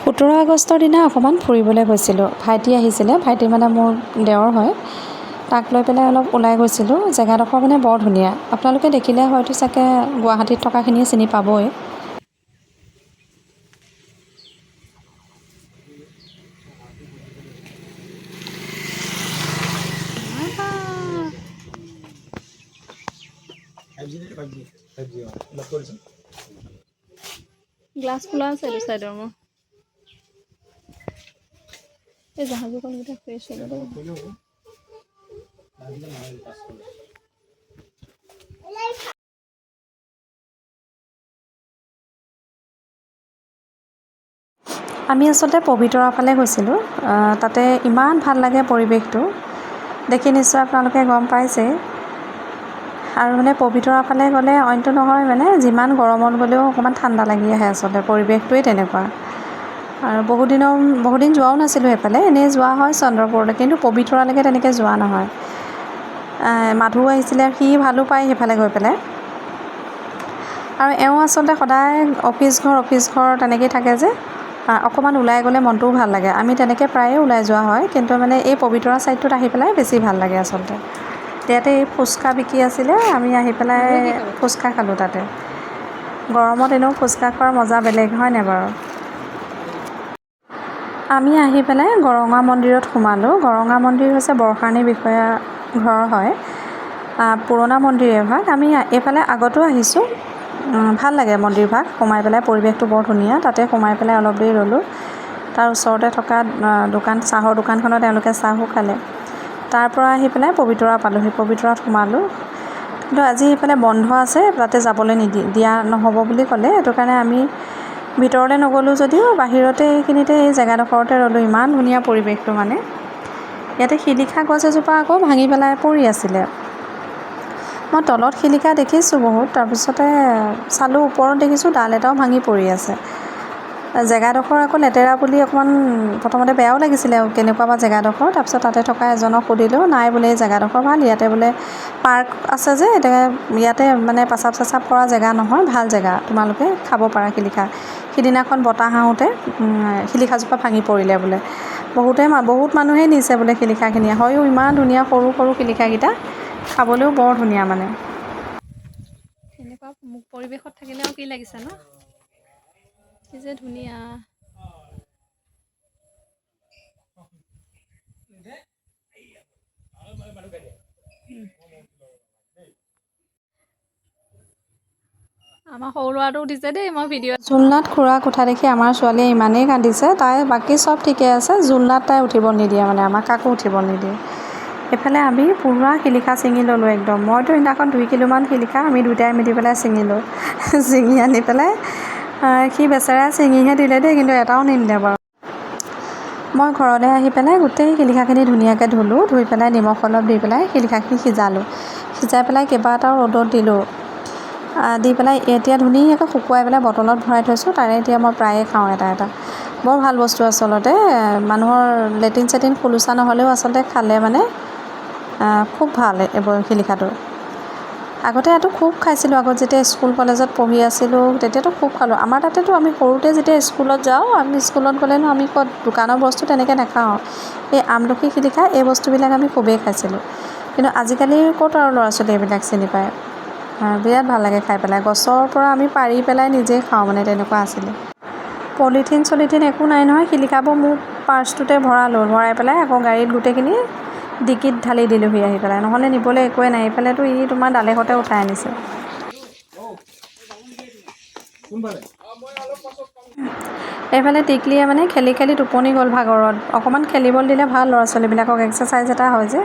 সোতৰ আগষ্টৰ দিনা অকণমান ফুৰিবলৈ গৈছিলোঁ। ভাইটি আহিছিলে ভাইটি মানে মোৰ দেওৰ হয়। তাক লৈ পেলাই অলপ ওলাই গৈছিলোঁ। জেগাডোখৰ মানে বৰ ধুনীয়া। আপোনালোকে দেখিলে হয়তো চাগে গুৱাহাটীত থকাখিনিয়ে চিনি পাবই। গ্লাছ খোলা আছে এইটো চাইডৰ মোৰ। এই জাহাজৰ কলকেইটা ফ্ৰেছ হ'ব দেই। আমি আচলতে পবিতৰা ফালে গৈছিলোঁ। তাতে ইমান ভাল লাগে পৰিৱেশটো। দেখি নিশ্চয় আপোনালোকে গম পাইছেই আৰু মানে পবিতৰা ফালে গ'লে অইনটো নহয় মানে যিমান গৰমত গ'লেও অকণমান ঠাণ্ডা লাগি আহে আচলতে। পৰিৱেশটোৱেই তেনেকুৱা। আৰু বহুত দিনৰ বহুত দিন যোৱাও নাছিলোঁ সেইফালে। এনেই যোৱা হয় চন্দ্ৰপুৰলৈ কিন্তু পবিতৰালৈকে তেনেকৈ যোৱা নহয়। মাধু আহিছিলে সি ভালো পায় সেইফালে গৈ পেলাই। আৰু এওঁ আচলতে সদায় অফিচ ঘৰ অফিচ ঘৰ তেনেকেই থাকে যে। অকণমান ওলাই গ'লে মনটোও ভাল লাগে। আমি তেনেকৈ প্ৰায়ে ওলাই যোৱা হয় কিন্তু মানে এই পবিতৰা ছাইডটোত আহি পেলাই বেছি ভাল লাগে আচলতে। ইয়াতে এই ফুচকা বিকি আছিলে আমি আহি পেলাই ফুচকা খালোঁ তাতে। গৰমত এনেও ফুচকা খোৱাৰ মজা বেলেগ হয় নাই বাৰু? আমি আহি পেলাই গৰঙা মন্দিৰত সোমালোঁ। গৰঙা মন্দিৰ হৈছে বৰষাৰণী বিষয়া ঘৰ হয়। পুৰণা মন্দিৰ এভাগ। আমি এইফালে আগতো আহিছোঁ। ভাল লাগে মন্দিৰভাগ সোমাই পেলাই পৰিৱেশটো বৰ ধুনীয়া। তাতে সোমাই পেলাই অলপ দেৰি ৰ'লোঁ। তাৰ ওচৰতে থকা দোকান চাহৰ দোকানখনত তেওঁলোকে চাহো খালে। তাৰ পৰা আহি পেলাই পবিতৰা পালোঁহি। পবিতৰাত সোমালোঁ। কিন্তু আজি সেইফালে বন্ধ আছে। তাতে যাবলৈ নিদি দিয়া নহ'ব বুলি ক'লে। সেইটো কাৰণে আমি ভিতৰলৈ নগ'লোঁ যদিও বাহিৰতে এইখিনিতে এই জেগাডোখৰতে ৰ'লোঁ। ইমান ধুনীয়া পৰিৱেশটো মানে। ইয়াতে শিলিখা গছ এজোপা আকৌ ভাঙি পেলাই পৰি আছিলে। মই তলত শিলিখা দেখিছোঁ বহুত তাৰপিছতে চালোঁ ওপৰত দেখিছোঁ ডাল এটাও ভাঙি পৰি আছে। জেগাডোখৰ আকৌ লেতেৰা বুলি অকণমান প্ৰথমতে বেয়াও লাগিছিলে কেনেকুৱা বা জেগাডোখৰ তাৰপিছত তাতে থকা এজনক সুধিলোঁ নাই বোলে এই জেগাডোখৰ ভাল ইয়াতে বোলে পাৰ্ক আছে যে ইয়াতে মানে পাচাব চাচাব কৰা জেগা নহয় ভাল জেগা তোমালোকে খাব পাৰা শিলিখা। সিদিনাখন বতাহ আহোঁতে শিলিখাজোপা ভাঙি পৰিলে বোলে। বহুতে বহুত মানুহেই নিছে বোলে শিলিখাখিনি। হয়ও ইমান ধুনীয়া সৰু সৰু শিলিখাকেইটা খাবলৈও বৰ ধুনীয়া মানে। এনেকুৱা পৰিৱেশত থাকিলে আৰু কি লাগিছে ন? কি যে ধুনীয়া আমাৰ সৰু ল'ৰাটো উঠিছে দেই মই ভিডিঅ'ত জুলনাত খুৰাক উঠা দেখি আমাৰ ছোৱালীয়ে ইমানেই কান্দিছে তাই বাকী চব ঠিকে আছে জুলনাত তাই উঠিব নিদিয়ে মানে আমাক কাকো উঠিব নিদিয়ে। এইফালে আমি পূৰা শিলিখা ছিঙি ল'লোঁ একদম মইতো সেইদিনাখন দুই কিলোমান শিলিখা আমি দুয়োটাই মিলি পেলাই ছিঙিলোঁ ছিঙি আনি পেলাই সি বেচেৰাই ছিঙিহে দিলে দেই কিন্তু এটাও নিনিলে বাৰু। মই ঘৰলৈ আহি পেলাই গোটেই শিলিখাখিনি ধুনীয়াকৈ ধুলোঁ ধুই পেলাই নিমখ অলপ দি পেলাই শিলিখাখিনি সিজালোঁ। সিজাই পেলাই কেইবাটাও ৰ'দত দিলোঁ। দি পেলাই এতিয়া ধুনীয়াকৈ শুকুৱাই পেলাই বটলত ভৰাই থৈছোঁ তাৰে এতিয়া মই প্ৰায়ে খাওঁ এটা এটা। বৰ ভাল বস্তু আচলতে মানুহৰ লেট্ৰিন চেট্ৰিন খোলোচা নহ'লেও আচলতে খালে মানে খুব ভাল এইবোৰ শিলিখাটো। আগতে এইটো খুব খাইছিলোঁ আগত যেতিয়া স্কুল কলেজত পঢ়ি আছিলোঁ তেতিয়াতো খুব খালোঁ। আমাৰ তাতেতো আমি সৰুতে যেতিয়া স্কুলত যাওঁ আমি স্কুলত গ'লেনো আমি ক'ত দোকানৰ বস্তু তেনেকৈ নাখাওঁ। এই আমলখি শিলিখা এই বস্তুবিলাক আমি খুবেই খাইছিলোঁ। কিন্তু আজিকালি ক'ত আৰু ল'ৰা ছোৱালী এইবিলাক চিনি পায়? বিৰাট ভাল লাগে খাই পেলাই। গছৰ পৰা আমি পাৰি পেলাই নিজেই খাওঁ মানে তেনেকুৱা আছিলে। পলিথিন চলিথিন একো নাই নহয় শিলিখাবোৰ মোৰ পাৰ্চটোতে ভৰালোঁ। ভৰাই পেলাই আকৌ গাড়ীত গোটেইখিনি ডিকিত ঢালি দিলোঁহি আহি পেলাই। নহ'লে নিবলৈ একোৱে নাই এইফালেতো ই তোমাৰ ডালেখতে উঠাই আনিছে। এইফালে টিকলিয়ে মানে খেলি খেলি টোপনি গ'ল ভাগৰত। অকণমান খেলিবলৈ দিলে ভাল ল'ৰা ছোৱালীবিলাকক এক্সাৰচাইজ এটা হয় যে।